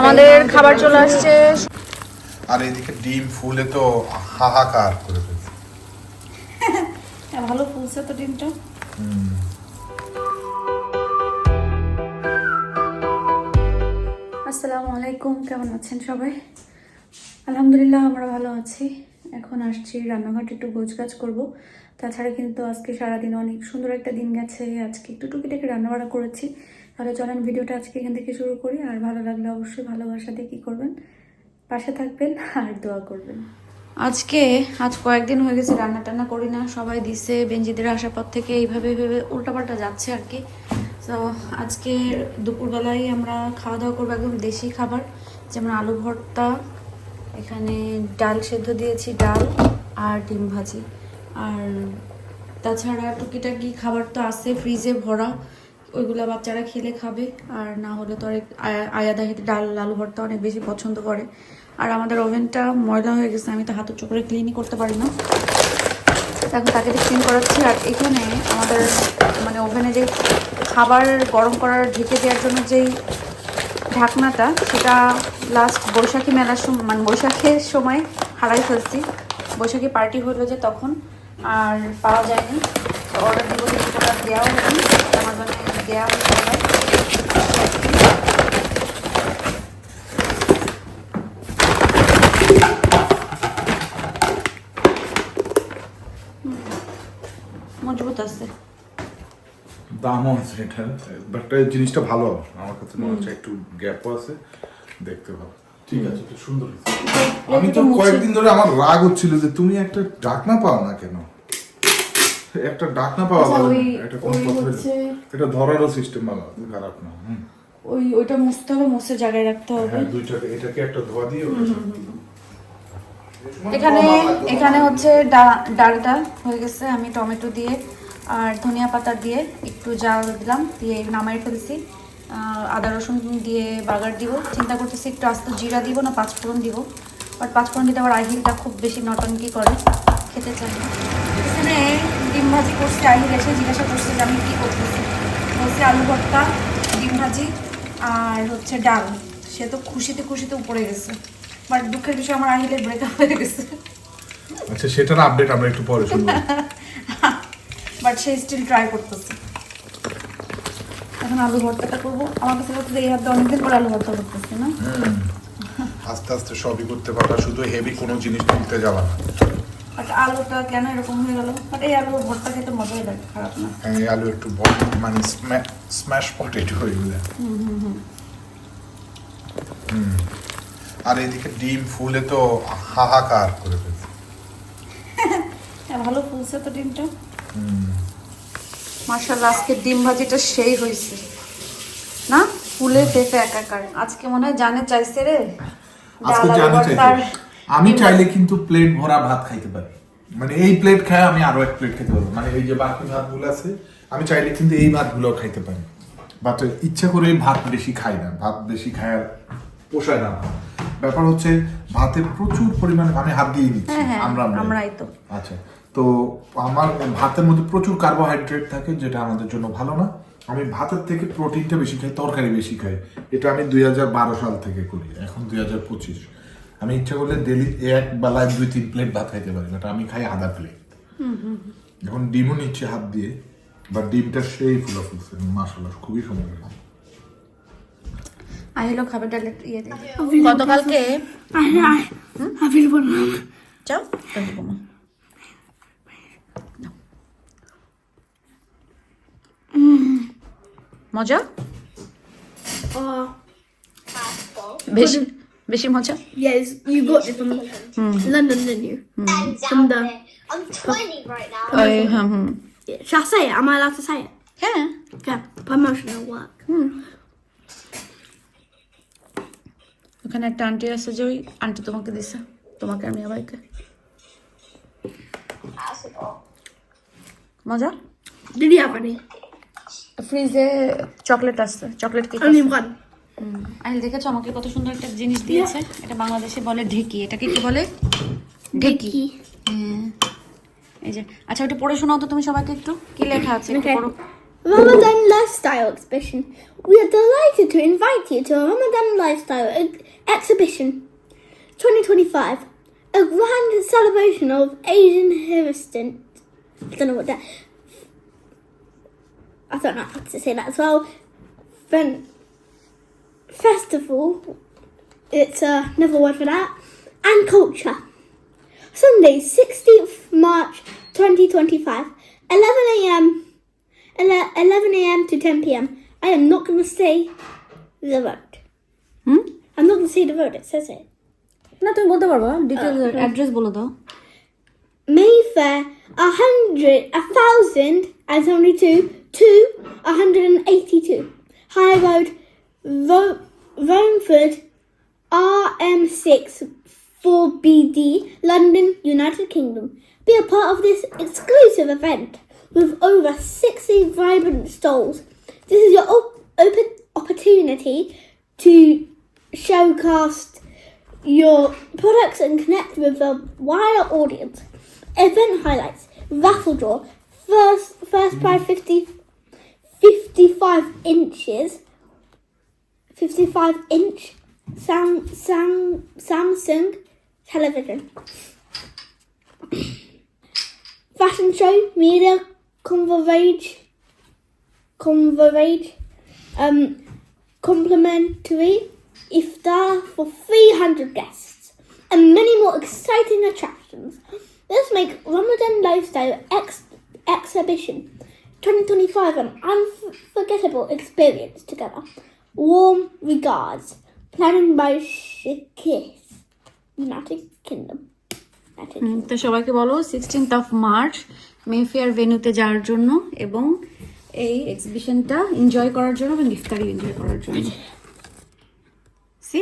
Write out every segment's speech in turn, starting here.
আমাদের খাবার চলে আসছে। আর এদিকে ডিম ফুলে তো হাহাকার করে ফেলছে। হ্যাঁ, ভালো ফুলছে তো ডিমটা। আসসালামু আলাইকুম কেমন আছেন সবাই? আলহামদুলিল্লাহ আমরা ভালো আছি। এখন আসছি রান্নাঘাট একটু গোছগাছ করব। তাছাড়া কিন্তু আজকে সারাদিন অনেক সুন্দর একটা দিন গেছে। আজকে একটু টুকিটাকি রান্নাবাড়া করেছি। তাহলে চলেন ভিডিওটা আজকে এখান থেকে শুরু করি। আর ভালো লাগলে অবশ্যই ভালোবাসা দিয়ে কী করবেন? পাশে থাকবেন আর দোয়া করবেন। আজকে, আজ কয়েকদিন হয়ে গেছে রান্না টান্না করি না। সবাই দিছে বেঞ্জিদের আসার পর থেকে এইভাবে এইভাবে উল্টাপাল্টা যাচ্ছে আর কি। তো আজকে দুপুরবেলায় আমরা খাওয়া দাওয়া করব একদম দেশি খাবার। যেমন আলু ভর্তা, এখানে ডাল সেদ্ধ দিয়েছি, ডাল আর ডিম ভাজি। আর তাছাড়া টুকিটাকি খাবার তো আছে ফ্রিজে ভরা, ওইগুলা বাচ্চারা খেলে খাবে। আর না হলে তো অনেক আয়াদা হেঁটে ডাল আলু ভর্তা অনেক বেশি পছন্দ করে। আর আমাদের ওভেনটা ময়লা হয়ে গেছে, আমি তো হাতের চোখে ক্লিনই করতে পারি না। এখন তাকে ক্লিন করাচ্ছি, আর এখানে আমাদের মানে ওভেনে যে খাবার গরম করার ঢেকে দেওয়ার জন্য যেই ঢাকনাটা, সেটা লাস্ট বৈশাখী মেলার সময় মানে বৈশাখের সময় হারাই ফেলছি। বৈশাখী পার্টি হলো যে তখন। আর পাওয়া যায়নি। তো অর্ডার দিব কিন্তু ওটা দেওয়া হয়নি। আমাজনে দেওয়া হয়েছে। মজবুত আছে। দামও আছে এটার বাট জিনিসটা ভালো আমার কাছে মনে হচ্ছে, একটু গ্যাপও আছে, দেখতে ভালো। ঠিক আছে সুন্দর। আমি তো কয়েকদিন ধরে আমার রাগ হচ্ছিল যে তুমি একটা ডাকনা পাও না কেন? একটা ডাকনা পাওয়া কোন? হচ্ছে- এটা ধরারও সিস্টেম ভালো খারাপ না ওই ওইটা মুছতে হবে মুছে জায়গায় রাখতে হবে। হ্যাঁ দুইটাকে এটাকে একটা ধোয়া দিয়ে এখানে এখানে হচ্ছে ডালটা হয়ে গেছে আমি টমেটো দিয়ে আর ধনিয়া পাতা দিয়ে একটু জাল দিলাম দিয়ে নামাই ফেলছি। আদা রসুন দিয়ে বাগার দিব। চিন্তা করতেছি একটু আস্ত জিরা দিব না পাঁচফোড়ন দিব। বাট পাঁচফোড়ন দিতে আবার আহিলটা খুব বেশি নটনকি করে খেতে চাই না। এখানে ডিম ভাজি করছি আহিল এসে জিজ্ঞাসা করছে যে আমি কী করতেছি। বলছি আলু ভর্তা ডিম ভাজি আর হচ্ছে ডাল। সে তো খুশিতে খুশিতে উপরে গেছে। বাট দুঃখের বিষয় আমার আহিলের ব্রেকআপ হয়ে গেছে। আচ্ছা সেটার আপডেট আমরা একটু পরে শুনব। বাট সে স্টিল ট্রাই করতেছে। এখন আলু ভর্তাটা করব। আমার কাছে হচ্ছে এই হাতে অনেকদিন পরে আলু ভর্তা করতেছে না? আস্তে আস্তে সবই করতে পারবা শুধু হেভি কোনো জিনিস তুলতে যাবা না। বাট আলুটা কেন এরকম হয়ে গেল? বাট এই আলু ভর্তা খেতে মজাই লাগে খারাপ না। এই আলু একটু বড় মানে স্ম্যাশ পটেটো হয়ে গেলে। হুম। আর এদিকে ডিম ফুলে তো হাহাকার করে ফেলছে। হ্যাঁ ভালো ফুলছে তো ডিমটা। মার্শাল্লাহ আজকে ডিম ভাজিটা সেই হয়েছে না? ফুলে ফেপে একাকার। আজকে মনে হয় জানে চাইছে রে। আজকে জানি চাইছে। আমি চাইলে কিন্তু প্লেট ভরা ভাত খাইতে পারি। মানে এই প্লেট খায় আমি আরও এক প্লেট খেতে পারব। মানে এই যে বাকি ভাতগুলো আছে আমি চাইলে কিন্তু এই ভাতগুলো খাইতে পারি। বাট ইচ্ছা করে ভাত বেশি খাই না। ভাত বেশি খায় পোষায় না ব্যাপার হচ্ছে ভাতে প্রচুর পরিমাণে আমি হাত দিয়ে নিচ্ছি হ্যাঁ, হ্যাঁ, আমরা আমরাই তো। আচ্ছা। তো আমার ভাতের মধ্যে প্রচুর কার্বোহাইড্রেট থাকে যেটা আমাদের জন্য ভালো না। আমি ভাতের থেকে প্রোটিনটা বেশি খাই তরকারি বেশি খাই। এটা আমি দুই বারো সাল থেকে করি এখন দুই আমি ইচ্ছা করলে ডেলি এক বেলায় দুই তিন প্লেট ভাত খাইতে পারি বাট আমি খাই আধা প্লেট এখন ডিমও নিচ্ছে হাত দিয়ে বা ডিমটা সেই ফুলা ফুলছে মাসাল্লাহ খুবই সুন্দর। আহিলো খাবার ডাল ইয়ে গতকালকে আবির বললাম চাও। মজা বেশি বেশি মজা Yes, you got it from mm. London, didn't you? mm. From the. I'm 20 right now. Hmm. Yeah. Shall I say it? Am I allowed to say it? হ্যাঁ Okay. Promotional work. mm. ওখানে একটা aunty আছে যে ওই aunty তোমাকে দিছে তোমাকে মিয়া ভাইকে মজা Did you ফ্রিজে চকলেট আছে চকলেট কেক. আইল দেখেছ আমাকে কত সুন্দর একটা জিনিস দিয়েছে এটা বাংলাদেশে বলে ঢেকি এটাকে কি বলে ঢেকি হ্যাঁ। এই যে আচ্ছা ওটা পড়ে শোনাও তো তুমি সবাইকে একটু কি লেখা আছে পড়ো Ramadan Lifestyle Exhibition. We are delighted to invite you to a Ramadan Lifestyle ex- Exhibition 2025, a grand celebration of Asian heritage. I don't know what that. I don't know how to say that as well. Then festival. It's uh, another word for that. And culture. Sunday, 16th March 2025, 11 a.m. 11 a.m. to 10 p.m. I am not going to say the road. Hmm I'm not going to say the road, it says it. না তুমি বলতে পারবা details address বলে দাও Mayfair, a hundred, a thousand, and only two, two, a hundred and eighty-two. High Road, Ro- Romford, RM6, 4BD, London, United Kingdom. Be a part of this exclusive event with over 60 vibrant stalls. This is your op- open opportunity to showcast your products and connect with a wider audience. Event highlights, raffle draw, first first prize 50, 55 inches, 55 inch Sam, Sam, Samsung television. Fashion show, media coverage, coverage, um, complimentary iftar for 300 guests, and many more exciting attractions. Let's make Ramadan Lifestyle ex- Exhibition 2025 an unforgettable experience together. Warm regards. Planning by Shakis, United Kingdom. তো সবাইকে বলো sixteenth of March Mayfair ভেন্যুতে যাওয়ার জন্য এবং এই এক্সিবিশনটা enjoy করার জন্য এবং ইফতারি এনজয় করার জন্য সি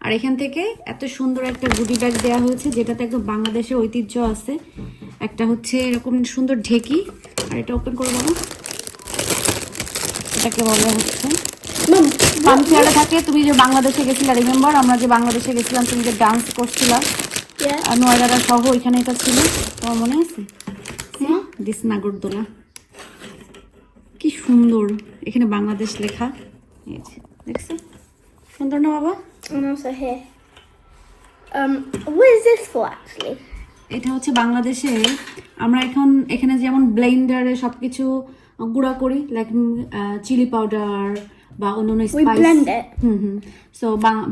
আর এখান থেকে এত সুন্দর একটা গুডি ব্যাগ দেওয়া হয়েছে যেটাতে একদম বাংলাদেশের ঐতিহ্য আছে। একটা হচ্ছে এরকম সুন্দর ঢেকি আর এটা ওপেন করে বলো এটাকে বলা হচ্ছে। Mum, থাকে তুমি যে বাংলাদেশে গেছিলা রিমেম্বার আমরা যে বাংলাদেশে গেছিলাম তুমি যে ডান্স করছিলা। Yeah. আর নয়দারা সহ ওইখানে এটা ছিল। তোমার মনে আছে? দিস নাগরদোলা কি সুন্দর। এখানে বাংলাদেশ লেখা। দেখছ? সুন্দর না বাবা? And also here. Um, what is this for actually? এটা হচ্ছে বাংলাদেশে আমরা এখন এখানে যেমন ব্লেন্ডারে সব কিছু গুঁড়া করি লাইক চিলি পাউডার বা অন্য অন্য স্পাইস হুম হুম সো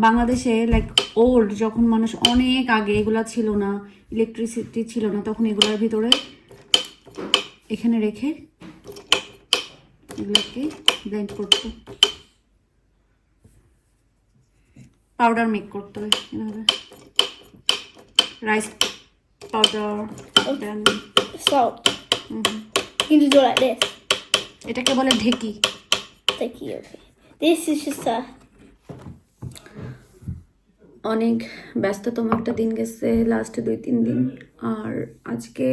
বাংলাদেশে লাইক ওল্ড যখন মানুষ অনেক আগে এগুলা ছিল না ইলেকট্রিসিটি ছিল না তখন এগুলোর ভিতরে এখানে রেখে এগুলোকে ব্লেন্ড করতো পাউডার মেক করতে হয় এভাবে rice powder then Salt. You can do it like this. এটাকে বলে ঢেকি. অনেক ব্যস্ততম একটা দিন গেছে লাস্ট দুই তিন দিন। আর আজকে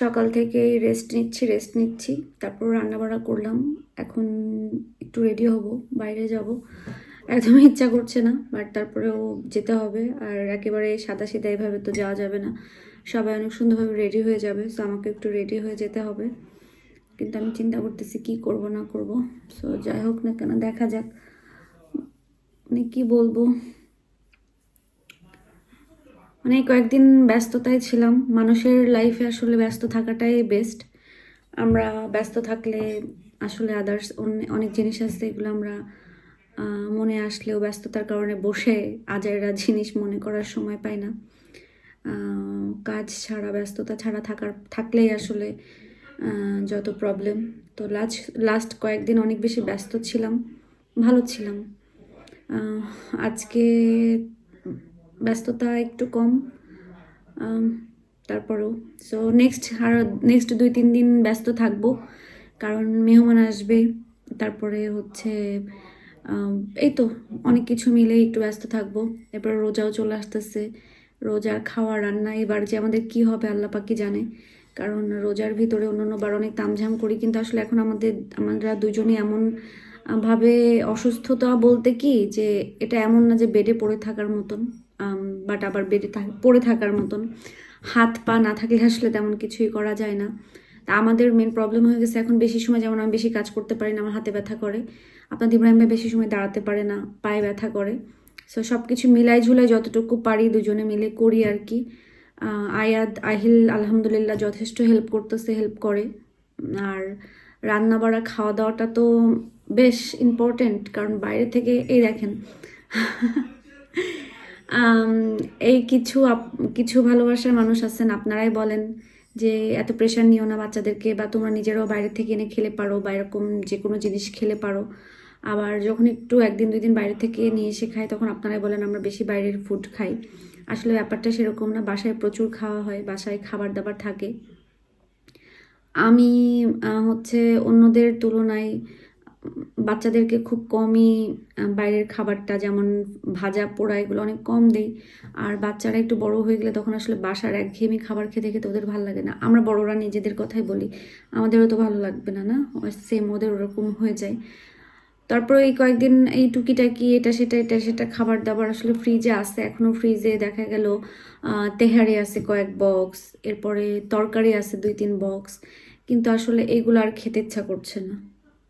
সকাল থেকে রেস্ট নিচ্ছি রেস্ট নিচ্ছি। তারপর রান্না বান্না করলাম। এখন একটু রেডি হব বাইরে যাব। একদমই ইচ্ছা করছে না বাট তারপরেও যেতে হবে। আর একেবারে সাদা সিধা এভাবে তো যাওয়া যাবে না। সবাই অনেক সুন্দরভাবে রেডি হয়ে যাবে সো আমাকে একটু রেডি হয়ে যেতে হবে। কিন্তু আমি চিন্তা করতেছি কি করব, না করব। সো যাই হোক না কেন, দেখা যাক। মানে কি বলব? মানে কয়েকদিন ব্যস্ততায় ছিলাম। মানুষের লাইফে আসলে ব্যস্ত থাকাটাই বেস্ট আমরা ব্যস্ত থাকলে আসলে আদার্স অনেক জিনিস আছে, এগুলো আমরা মনে আসলেও ব্যস্ততার কারণে বসে আজাইরা জিনিস মনে করার সময় পাই না। কাজ ছাড়া, ব্যস্ততা ছাড়া থাকার, থাকলেই আসলে যত প্রবলেম তো লাস্ট লাস্ট কয়েকদিন অনেক বেশি ব্যস্ত ছিলাম, ভালো ছিলাম। আজকে ব্যস্ততা একটু কম। তারপরেও সো নেক্সট আর নেক্সট দুই, তিন দিন ব্যস্ত থাকব। কারণ মেহমান আসবে, তারপরে হচ্ছে এই তো অনেক কিছু মিলে একটু ব্যস্ত থাকব। এরপরে রোজাও চলে আসতেছে। রোজার খাওয়া, রান্না, এবার যে আমাদের কি হবে আল্লাহ পাকি জানে। কারণ রোজার ভিতরে অন্যান্য বার অনেক তামঝাম করি, কিন্তু আসলে এখন আমাদের, আমরা দুজনই এমন ভাবে অসুস্থতা বলতে কি যে এটা এমন না যে বেডে পড়ে থাকার মতন বাট আবার বেডে পড়ে থাকার মতন। হাত পা না থাকলে আসলে তেমন কিছুই করা যায় না। তা আমাদের মেন প্রবলেম হয়ে গেছে এখন বেশি সময় যেমন আমি বেশি কাজ করতে পারি না, আমার হাতে ব্যথা করে। আপনার ইব্রাহিম ভাই বেশি সময় দাঁড়াতে পারে না, পায়ে ব্যথা করে। সো সব কিছু মিলাই ঝুলাই যতটুকু পারি দুজনে মিলে করি আর কি। আয়াদ আহিল আলহামদুলিল্লাহ যথেষ্ট হেল্প করতেছে হেল্প করে। আর রান্না বাড়া, খাওয়া দাওয়াটা তো বেশ ইম্পর্টেন্ট কারণ বাইরে থেকে, এই দেখেন। এই কিছু কিছু ভালোবাসার মানুষ আছেন, আপনারাই বলেন। যে এত প্রেশার নিও না বাচ্চাদেরকে বা তোমরা নিজেরাও বাইরে থেকে এনে খেলে পারো বা এরকম যে কোনো জিনিস খেলে পারো। আবার যখন একটু একদিন, দুই দিন বাইরে থেকে নিয়ে এসে খাই তখন আপনারাই বলেন আমরা বেশি বাইরের ফুড খাই। আসলে ব্যাপারটা সেরকম না, বাসায় প্রচুর খাওয়া হয়, বাসায় খাবার দাবার থাকে। আমি হচ্ছে অন্যদের তুলনায় বাচ্চাদেরকে খুব কমই বাইরের খাবারটা যেমন ভাজা, পোড়া, এগুলো অনেক কম দেই। আর বাচ্চারা একটু বড় হয়ে গেলে তখন আসলে বাসার একঘেয়েমি খাবার খেতে খেতে ওদের ভালো লাগে না। আমরা বড়রা নিজেদের কথাই বলি আমাদেরও তো ভালো লাগবে না না? সেম ওদের ওরকম হয়ে যায়। তারপর এই কয়েকদিন এই টুকিটাকি, এটা সেটা এটা সেটা খাবার দাবার আসলে ফ্রিজে আছে এখনও ফ্রিজে দেখা গেল তেহারি আছে কয়েক বক্স এরপরে তরকারি আছে দুই, তিন বক্স কিন্তু আসলে এগুলো আর খেতে ইচ্ছা করছে না।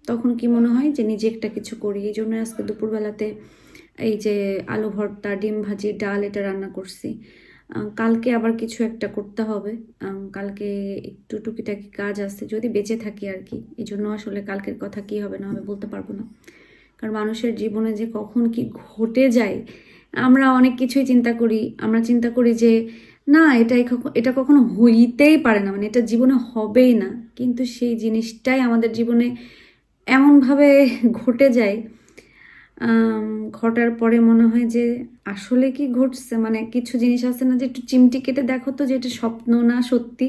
তখন কি মনে হয় যে নিজে একটা কিছু করি? এই জন্য আজকে দুপুরবেলাতে এই যে আলু ভর্তা, ডিম ভাজি, ডাল এটা রান্না করছি। কালকে আবার কিছু একটা করতে হবে। কালকে একটু টুকিটাকি কাজ আছে, যদি বেঁচে থাকি আর কি। এই জন্য আসলে কালকের কথা কি হবে না হবে বলতে পারব না। কারণ মানুষের জীবনে যে কখন কি ঘটে যায়, আমরা অনেক কিছুই চিন্তা করি। আমরা চিন্তা করি যে, না এটা এটা কখনো হইতেই পারে না। মানে এটা জীবনে হবেই না। কিন্তু সেই জিনিসটাই আমাদের জীবনে এমনভাবে ঘটে যায় ঘটার পরে মনে হয় যে আসলে কি ঘটছে? মানে কিছু জিনিস আছে না যে একটু চিমটি কেটে দেখো তো যে এটা স্বপ্ন না সত্যি?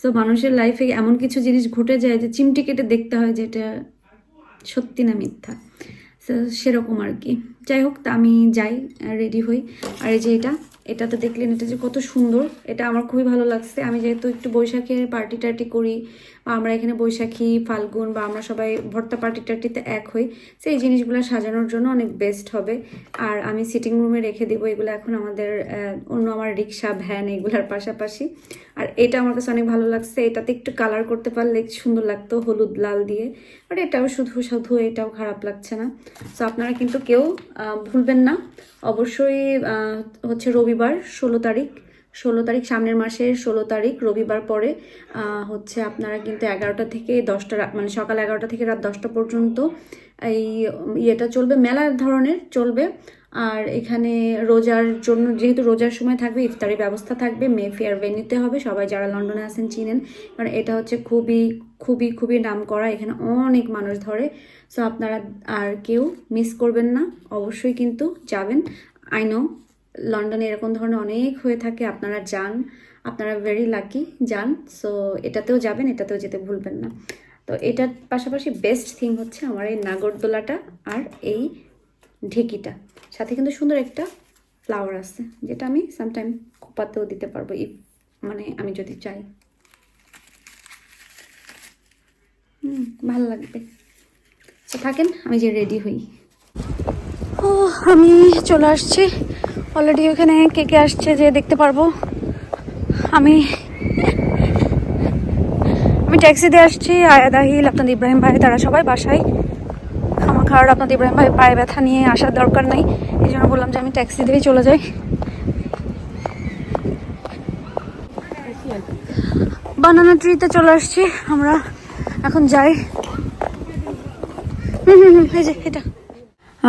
সো মানুষের লাইফে এমন কিছু জিনিস ঘটে যায় যে চিমটি কেটে দেখতে হয় যে এটা সত্যি না মিথ্যা। তো সেরকম আর কি। যাই হোক, তা আমি যাই রেডি হই। আর এই যে এটা এটা তো দেখলেন এটা যে কত সুন্দর। এটা আমার খুবই ভালো লাগছে। আমি যেহেতু একটু বৈশাখের পার্টি টার্টি করি আমরা এখানে বৈশাখী, ফাল্গুন বা আমরা সবাই ভর্তা পার্টি টার্টিতে এক হই, সেই জিনিসগুলো সাজানোর জন্য অনেক বেস্ট হবে। আর আমি সিটিং রুমে রেখে দেবো, এগুলো এখন আমাদের অন্য আমার রিক্সা ভ্যান এগুলার পাশাপাশি। আর এটা আমার কাছে অনেক ভালো লাগছে, এটাতে একটু কালার করতে পারলে সুন্দর লাগতো, হলুদ, লাল দিয়ে। আর এটাও শুধু শুধু এটাও খারাপ লাগছে না। তো আপনারা কিন্তু কেউ ভুলবেন না। অবশ্যই হচ্ছে রবিবার, ষোলো তারিখ। ষোলো তারিখ, সামনের মাসের ষোলো তারিখ, রবিবার পরে হচ্ছে আপনারা কিন্তু এগারোটা থেকে দশটা মানে সকাল এগারোটা থেকে রাত দশটা পর্যন্ত এই ইয়েটা চলবে মেলা ধরনের চলবে। আর এখানে রোজার জন্য, যেহেতু রোজার সময় থাকবে ইফতারি ব্যবস্থা থাকবে, মে ফেয়ার ভেন্যুতে হবে, সবাই যারা লন্ডনে আছেন চিনেন। কারণ এটা হচ্ছে খুবই খুবই খুবই নাম করা, এখানে অনেক মানুষ ধরে। সো আপনারা আর কেউ মিস করবেন না, অবশ্যই কিন্তু যাবেন। আই নো লন্ডনে এরকম ধরনের অনেক হয়ে থাকে, আপনারা যান। আপনারা ভেরি লাকি যান। সো এটাতেও যাবেন, এটাতেও যেতে ভুলবেন না। তো এটার পাশাপাশি বেস্ট থিং হচ্ছে আমার এই নাগরদোলাটা আর এই ঢেকিটা। সাথে কিন্তু সুন্দর একটা ফ্লাওয়ার আছে, যেটা আমি সামটাইম খোপাতেও দিতে পারব ইফ মানে আমি যদি চাই। হুম, ভালো লাগবে। তো থাকেন, আমি যে রেডি হই। ও আমি চলে আসছি। অলরেডি ওখানে কে কে আসছে যে দেখতে পারব। আমি আমি ট্যাক্সি দিয়ে আসছি আয়াদ আহিল আপনাদের ইব্রাহিম ভাই তারা সবাই বাসায়। আমার খাওয়ার আপনাদের ইব্রাহিম ভাই পায়ে ব্যথা নিয়ে আসার দরকার নেই এই জন্য বললাম যে আমি ট্যাক্সি দিয়েই চলে যাই। বানানা ট্রিতে চলে আসছি আমরা এখন যাই। হুম হুম হুম, এই যে এটা।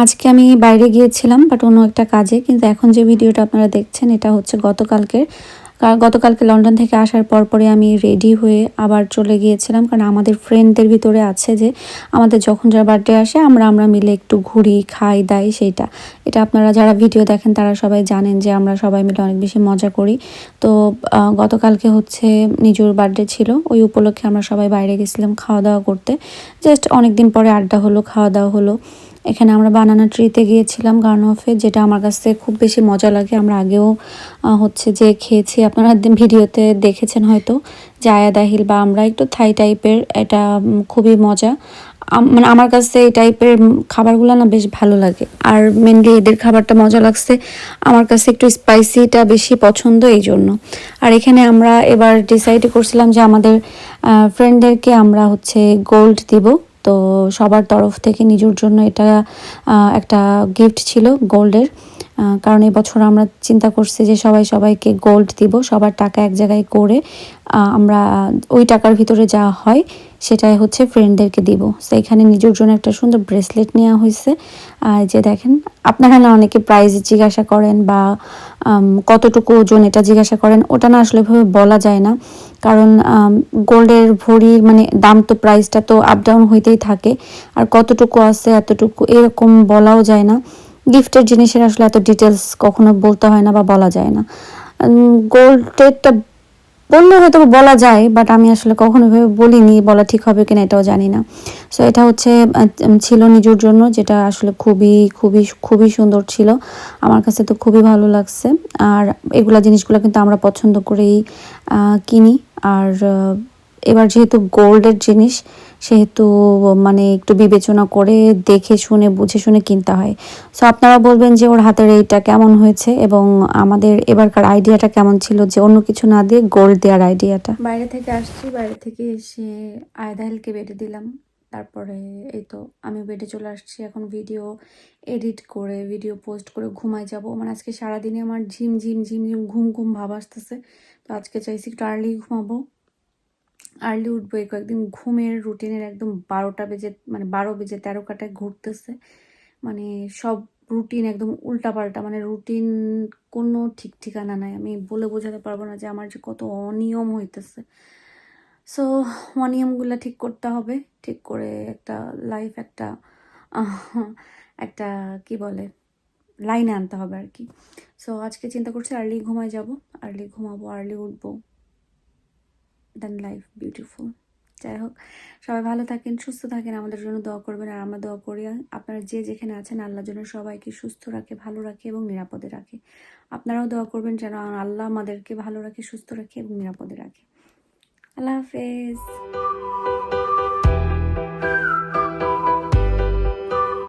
আজকে আমি বাইরে গিয়েছিলাম বাট অন্য একটা কাজে। কিন্তু এখন যে ভিডিওটা আপনারা দেখছেন, এটা হচ্ছে গতকালকের। গতকালকে লন্ডন থেকে আসার পর পরে আমি রেডি হয়ে আবার চলে গিয়েছিলাম, কারণ আমাদের ফ্রেন্ডদের ভিতরে আছে যে, আমাদের যখন যার বার্থডে আসে, আমরা আমরা মিলে একটু ঘুরি, খাই, দাই, সেইটা। এটা আপনারা যারা ভিডিও দেখেন, তারা সবাই জানেন যে আমরা সবাই মিলে অনেক বেশি মজা করি। তো গতকালকে হচ্ছে নিজুর বার্থডে ছিল। ওই উপলক্ষে আমরা সবাই বাইরে গেছিলাম খাওয়া দাওয়া করতে। জাস্ট অনেকদিন পরে আড্ডা হলো খাওয়া দাওয়া হলো। এখানে আমরা বানানা ট্রিতে গিয়েছিলাম গার্নফে যেটা আমার কাছে খুব বেশি মজা লাগে। আমরা আগেও হচ্ছে যে খেয়েছি। আপনারা ভিডিওতে দেখেছেন হয়তো যে আয়া দাহিল বা আমরা একটু থাই টাইপের, এটা খুবই মজা। মানে আমার কাছে এই টাইপের খাবারগুলো না বেশ ভালো লাগে। আর মেনলি এদের খাবারটা মজা লাগছে। আমার কাছে একটু স্পাইসিটা বেশি পছন্দ এই জন্য। আর এখানে আমরা এবার ডিসাইড করছিলাম যে আমাদের ফ্রেন্ডদেরকে আমরা হচ্ছে গোল্ড দিব। তো সবার তরফ থেকে নিজের জন্য এটা একটা গিফট ছিল গোল্ডের কারণ এবছর আমরা চিন্তা করছি যে সবাই সবাইকে গোল্ড দিব, সবার টাকা এক জায়গায় করে আমরা ওই টাকার ভিতরে যা হয় সেটাই হচ্ছে ফ্রেন্ডদেরকে দিব। তো এখানে নিজের জন্য একটা সুন্দর ব্রেসলেট নেওয়া হয়েছে। আর যে দেখেন, আপনারা না অনেকে প্রাইস জিজ্ঞাসা করেন বা কতটুকু ওজন এটা জিজ্ঞাসা করেন, ওটা না আসলে ভাবে বলা যায় না। কারণ গোল্ডের ভরির মানে দাম তো প্রাইসটা তো আপ ডাউন হইতেই থাকে। আর কতটুকু আছে, এতটুকু এরকম বলাও যায় না। গিফটের জিনিসের আসলে এত ডিটেলস কখনো বলতে হয় না বা বলা যায় না। গোল্ডেরটা বললে হয়তো বলা যায় বাট আমি আসলে কখনো ভেবে বলিনি, বলা ঠিক হবে কিনা এটাও জানি না। সো এটা হচ্ছে ছিল নিজের জন্য, যেটা আসলে খুবই খুবই খুবই সুন্দর ছিল। আমার কাছে তো খুবই ভালো লাগছে। আর এগুলা জিনিসগুলো কিন্তু আমরা পছন্দ করেই কিনি। আর এবার যেহেতু গোল্ডের জিনিস, সেহেতু মানে একটু বিবেচনা করে দেখে শুনে, বুঝে শুনে কিনতে হয়। সো আপনারা বলবেন যে ওর হাতের এইটা কেমন হয়েছে এবং আমাদের এবারকার আইডিয়াটা কেমন ছিল যে অন্য কিছু না দিয়ে গোল্ড দেওয়ার আইডিয়াটা? বাইরে থেকে আসছি, বাইরে থেকে এসে আয়দাহেলকে বেটে দিলাম। তারপরে এই তো আমি বেডে চলে আসছি, এখন ভিডিও এডিট করে ভিডিও পোস্ট করে ঘুমাই যাব। মানে আজকে সারাদিনে আমার ঝিম ঝিম ঝিম ঝিম, ঘুম ঘুম ভাব আসতেছে। তো আজকে চাইছি একটু আর্লি ঘুমাবো। আর্লি উঠবো, এই কয়েকদিন ঘুমের রুটিনের একদম বারোটা বেজে মানে বারো বেজে তেরো কাটায় ঘুরতেছে। মানে সব রুটিন একদম উল্টাপাল্টা মানে রুটিন কোনো ঠিক ঠিকানা নাই। আমি বলে বোঝাতে পারব না যে আমার যে কত অনিয়ম হইতেছে। সো অনিয়মগুলো ঠিক করতে হবে। ঠিক করে একটা লাইফ একটা একটা কি বলে লাইনে আনতে হবে আর কি সো আজকে চিন্তা করছি আর্লি ঘুমায় যাব। আর্লি ঘুমাবো আর্লি উঠবো। দেন লাইফ বিউটিফুল যাই হোক, সবাই ভালো থাকেন, সুস্থ থাকেন, আমাদের জন্য দোয়া করবেন। আর আমরা দোয়া করি, আপনারা যে যেখানে আছেন, আল্লাহর জন্য সবাইকে সুস্থ রাখে, ভালো রাখে এবং নিরাপদে রাখে। আপনারাও দোয়া করবেন যেন আল্লাহ আমাদেরকে ভালো রাখে, সুস্থ রাখে এবং নিরাপদে রাখে। আল্লাহ হাফেজ।